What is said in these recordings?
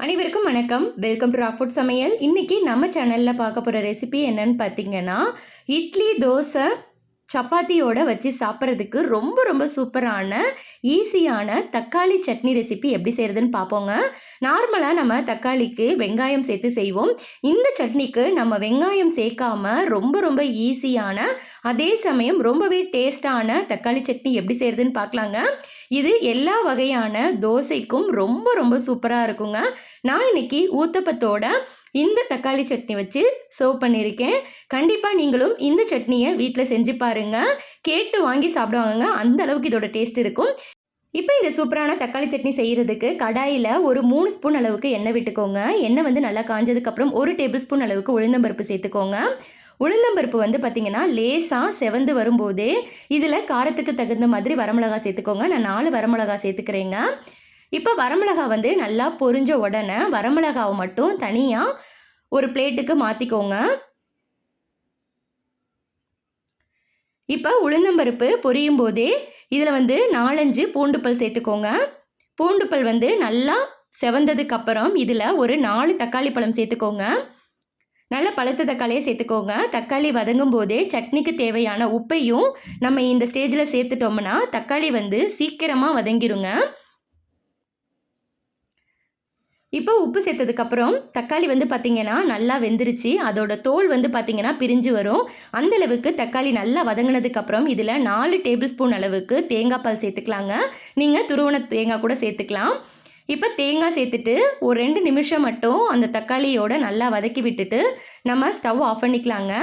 அனைவருக்கும் வணக்கம். Welcome to Rockfort சமையல் இன்றைக்கி நம்ம சேனலில் பார்க்க போகிற ரெசிபி என்னன்னு பார்த்தீங்கன்னா இட்லி தோசை சப்பாத்தியோட வச்சு சாப்பிட்றதுக்கு ரொம்ப ரொம்ப சூப்பரான ஈஸியான தக்காளி சட்னி ரெசிபி எப்படி செய்கிறதுன்னு பார்ப்போங்க நார்மலாக நம்ம தக்காளிக்கு வெங்காயம் சேர்த்து செய்வோம். இந்த சட்னிக்கு நம்ம வெங்காயம் சேர்க்காம ரொம்ப ரொம்ப ஈஸியான அதே சமயம் ரொம்பவே டேஸ்டான தக்காளி சட்னி எப்படி செய்கிறதுன்னு பார்க்கலாங்க இது எல்லா வகையான தோசைக்கும் ரொம்ப ரொம்ப சூப்பராக இருக்குங்க. நான் இன்னைக்கு ஊத்தப்பத்தோட இந்த தக்காளி சட்னி வச்சு சர்வ் பண்ணியிருக்கேன். கண்டிப்பாக நீங்களும் இந்த சட்னியை வீட்டில் செஞ்சு பாருங்கள் கேட்டு வாங்கி சாப்பிடுவாங்க அந்த அளவுக்கு இதோட டேஸ்ட் இருக்கும். இப்போ இந்த சூப்பரான தக்காளி சட்னி செய்கிறதுக்கு கடாயில் ஒரு மூணு ஸ்பூன் அளவுக்கு எண்ணெய் விட்டுக்கோங்க. எண்ணெய் வந்து நல்லா காஞ்சதுக்கப்புறம் ஒரு டேபிள் ஸ்பூன் அளவுக்கு உளுந்தம்பருப்பு சேர்த்துக்கோங்க. உளுந்தம்பருப்பு வந்து பார்த்திங்கன்னா லேசாக செவந்து வரும்போது இதில் காரத்துக்கு தகுந்த மாதிரி வரமிளகா சேர்த்துக்கோங்க. நான் நாலு வரமிளகா சேர்த்துக்கிறேங்க. இப்போ வரமிளகா வந்து நல்லா பொரிஞ்ச உடனே வரமிளகாவை மட்டும் தனியாக ஒரு பிளேட்டுக்கு மாற்றிக்கோங்க இப்போ உளுந்தம்பருப்பு பொரியும் போதே இதில் வந்து நாலஞ்சு பூண்டுப்பல் சேர்த்துக்கோங்க. பூண்டுப்பல் வந்து நல்லா செவந்ததுக்கு அப்புறம் இதில் ஒரு நாலு தக்காளி பழம் சேர்த்துக்கோங்க. நல்ல பழுத்த தக்காளியை சேர்த்துக்கோங்க. தக்காளி வதங்கும் போதே சட்னிக்கு தேவையான உப்பையும் நம்ம இந்த ஸ்டேஜில் சேர்த்துட்டோம்னா தக்காளி வந்து சீக்கிரமாக வதங்கிடுங்க இப்போ உப்பு சேர்த்ததுக்கப்புறம் தக்காளி வந்து பார்த்திங்கன்னா நல்லா வெந்துருச்சு. அதோட தோல் வந்து பார்த்திங்கன்னா பிரிஞ்சு வரும். அந்தளவுக்கு தக்காளி நல்லா வதங்கினதுக்கப்புறம் இதில் நாலு டேபிள் ஸ்பூன் அளவுக்கு தேங்காய் பால் சேர்த்துக்கலாங்க. நீங்கள் துருவண தேங்காய் கூட சேர்த்துக்கலாம். இப்போ தேங்காய் சேர்த்துட்டு ஒரு ரெண்டு நிமிஷம் மட்டும் அந்த தக்காளியோட நல்லா வதக்கி விட்டுட்டு நம்ம ஸ்டவ் ஆஃப் பண்ணிக்கலாங்க.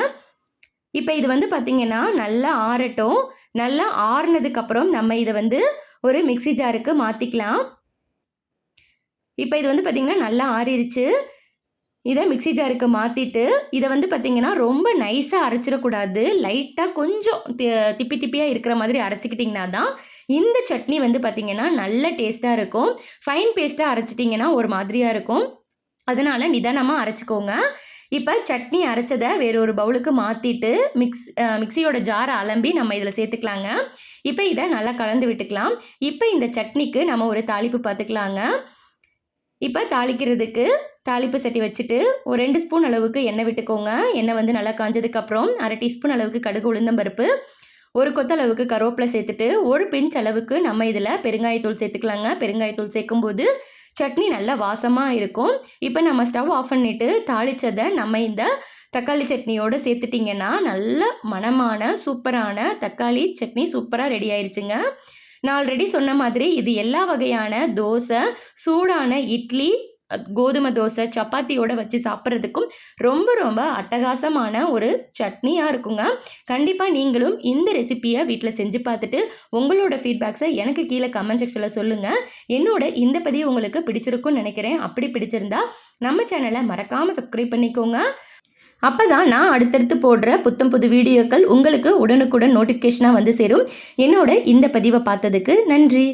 இப்போ இது வந்து பார்த்திங்கன்னா நல்லா ஆறட்டும். நல்லா ஆறுனதுக்கப்புறம் நம்ம இதை வந்து ஒரு மிக்சி ஜாருக்கு மாற்றிக்கலாம் இப்போ இது வந்து பார்த்திங்கன்னா நல்லா ஆறிடுச்சு இதை மிக்சி ஜாருக்கு மாற்றிட்டு இதை வந்து பார்த்திங்கன்னா ரொம்ப நைஸாக அரைச்சிடக்கூடாது. லைட்டாக கொஞ்சம் திப்பி திப்பியாக இருக்கிற மாதிரி அரைச்சிக்கிட்டிங்கன்னா தான் இந்த சட்னி வந்து பார்த்திங்கன்னா நல்ல டேஸ்ட்டாக இருக்கும். ஃபைன் பேஸ்ட்டாக அரைச்சிட்டிங்கன்னா ஒரு மாதிரியாக இருக்கும். அதனால் நிதானமாக அரைச்சிக்கோங்க. இப்போ சட்னி அரைச்சதை வேற ஒரு பவுலுக்கு மாற்றிட்டு மிக்ஸ் மிக்சியோட ஜாரை அலம்பி நம்ம இதில் சேர்த்துக்கலாங்க. இப்போ இதை நல்லா கலந்து விட்டுக்கலாம். இப்போ இந்த சட்னிக்கு நம்ம ஒரு தாளிப்பு பார்த்துக்கலாங்க இப்போ தாளிக்கிறதுக்கு தாளிப்பு சட்டி வச்சுட்டு ஒரு ரெண்டு ஸ்பூன் அளவுக்கு எண்ணெய் விட்டுக்கோங்க. எண்ணெய் வந்து நல்லா காஞ்சதுக்கப்புறம் அரை டீஸ்பூன் அளவுக்கு கடுகு உளுந்தம்பருப்பு ஒரு கொத்த அளவுக்கு கருவேப்பிலை சேர்த்துட்டு ஒரு பிஞ்ச் அளவுக்கு நம்ம இதில் பெருங்காயத்தூள் சேர்த்துக்கலாங்க. பெருங்காயத்தூள் சேர்க்கும்போது சட்னி நல்லா வாசமாக இருக்கும். இப்போ நம்ம ஸ்டவ் ஆஃப் பண்ணிவிட்டு தாளித்ததை நம்ம இந்த தக்காளி சட்னியோடு சேர்த்துட்டிங்கன்னா நல்ல மனமான சூப்பரான தக்காளி சட்னி சூப்பராக ரெடி ஆயிடுச்சுங்க நான் ஆல்ரெடி சொன்ன மாதிரி இது எல்லா வகையான தோசை சூடான இட்லி கோதுமை தோசை சப்பாத்தியோட வச்சு சாப்பிட்றதுக்கும் ரொம்ப ரொம்ப அட்டகாசமான ஒரு சட்னியாக இருக்குங்க. கண்டிப்பாக நீங்களும் இந்த ரெசிப்பியை வீட்டில் செஞ்சு பார்த்துட்டு உங்களோட ஃபீட்பேக்ஸை எனக்கு கீழே கமெண்ட் செக்ஷனில் சொல்லுங்கள் என்னோட இந்த பதிவு உங்களுக்கு பிடிச்சிருக்கும்னு நினைக்கிறேன். அப்படி பிடிச்சிருந்தா நம்ம சேனலை மறக்காமல் சப்ஸ்கிரைப் பண்ணிக்கோங்க. அப்போ தான் நான் அடுத்தடுத்து போடுற புத்தம் புது வீடியோக்கள் உங்களுக்கு உடனுக்குடன் நோட்டிஃபிகேஷனாக வந்து சேரும். என்னோட இந்த பதிவை பார்த்ததுக்கு நன்றி.